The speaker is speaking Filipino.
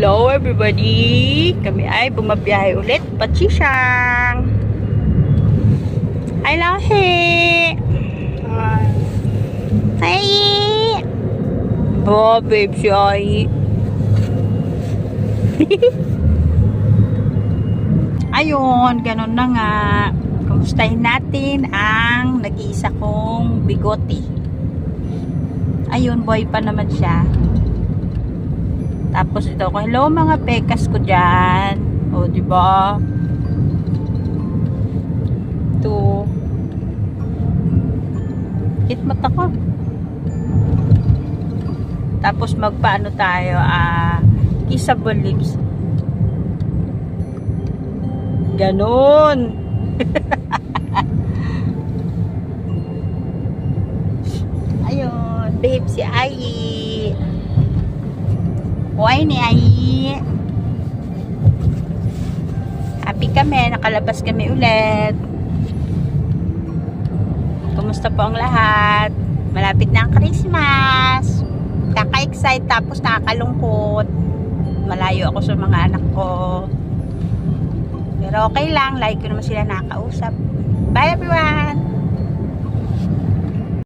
Hello everybody! Kami ay bumabiyahe ulit. Pachisang! I love it! Hi! Oh, babe, si Ai. Ayun, ganun na nga. Kumustahin natin ang nag-iisa kong bigote. Ayun, boy pa naman siya. Tapos ito ko, hello mga pekas ko dyan. O, di ba? Ito. Hit mata ko. Tapos magpaano tayo, ah, kissable lips. Ganon. Ayun, babe, si Ai. Buhay ni Ai. Happy kami, nakalabas kami ulit. Kumusta po ang lahat? Malapit na ang Christmas. Kaka-excite tapos nakakalungkot. Malayo ako sa mga anak ko. Pero okay lang, like ko naman sila nakausap. Bye everyone!